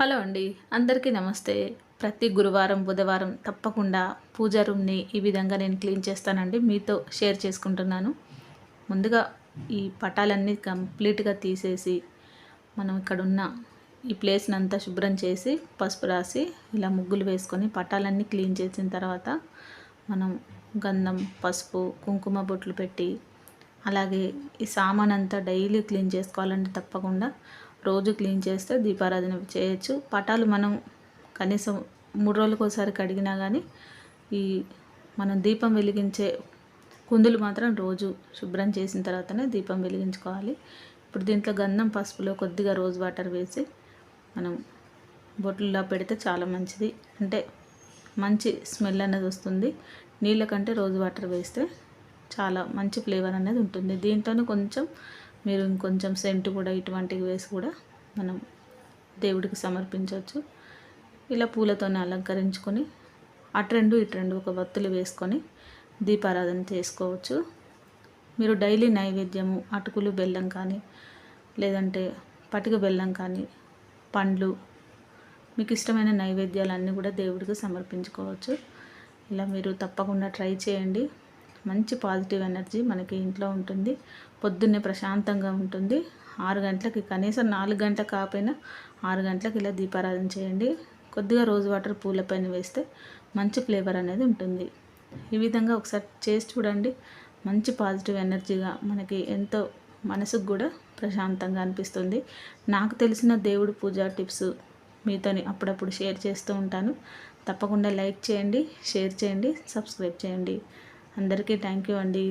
Hello అండి. అందరికీ నమస్తే. ప్రతి గురువారం బుధవారం తప్పకుండా పూజా రూమ్ని ఈ విధంగా నేను క్లీన్ చేస్తానండి. మీతో షేర్ చేసుకుంటున్నాను. ముందుగా ఈ పటాలన్నీ కంప్లీట్గా తీసేసి మనం ఇక్కడ ఉన్న ఈ ప్లేస్ని అంతా శుభ్రం చేసి పసుపు రాసి ఇలా ముగ్గులు వేసుకొని పటాలన్నీ క్లీన్ చేసిన తర్వాత మనం గంధం పసుపు కుంకుమ బొట్లు పెట్టి అలాగే ఈ సామాన్ అంతా డైలీ క్లీన్ చేసుకోవాలంటే తప్పకుండా రోజు క్లీన్ చేస్తే దీపారాధన చేయొచ్చు. పటాలు మనం కనీసం మూడు రోజులకోసారి కడిగినా కానీ ఈ మనం దీపం వెలిగించే కుందులు మాత్రం రోజు శుభ్రం చేసిన తర్వాతనే దీపం వెలిగించుకోవాలి. ఇప్పుడు దీంట్లో గంధం పసుపులో కొద్దిగా రోజ్ వాటర్ వేసి మనం బొట్లలో పెడితే చాలా మంచిది. అంటే మంచి స్మెల్ అనేది వస్తుంది. నీళ్ళ కంటే రోజ్ వాటర్ వేస్తే చాలా మంచి ఫ్లేవర్ అనేది ఉంటుంది. దీంట్లోనే కొంచెం మీరు ఇంకొంచెం సెంట్ కూడా ఇటువంటివి వేసి కూడా మనం దేవుడికి సమర్పించవచ్చు. ఇలా పూలతోనే అలంకరించుకొని అటు రెండు ఇటు రెండు ఒక వత్తులు వేసుకొని దీపారాధన చేసుకోవచ్చు. మీరు డైలీ నైవేద్యము అటుకులు బెల్లం కానీ లేదంటే పటిక బెల్లం కానీ పండ్లు మీకు ఇష్టమైన నైవేద్యాలన్నీ కూడా దేవుడికి సమర్పించుకోవచ్చు. ఇలా మీరు తప్పకుండా ట్రై చేయండి. మంచి పాజిటివ్ ఎనర్జీ మనకి ఇంట్లో ఉంటుంది. పొద్దున్నే ప్రశాంతంగా ఉంటుంది. ఆరు గంటలకి కనీసం నాలుగు గంటల కాకపోయినా ఆరు గంటలకు ఇలా దీపారాధన చేయండి. కొద్దిగా రోజు వాటర్ పూల పైన వేస్తే మంచి ఫ్లేవర్ అనేది ఉంటుంది. ఈ విధంగా ఒకసారి చేసి చూడండి. మంచి పాజిటివ్ ఎనర్జీగా మనకి ఎంతో మనసుకు కూడా ప్రశాంతంగా అనిపిస్తుంది. నాకు తెలిసిన దేవుడు పూజా టిప్స్ మీతోని అప్పుడప్పుడు షేర్ చేస్తూ ఉంటాను. తప్పకుండా లైక్ చేయండి షేర్ చేయండి సబ్స్క్రైబ్ చేయండి. అందరికీ థ్యాంక్ యూ అండి.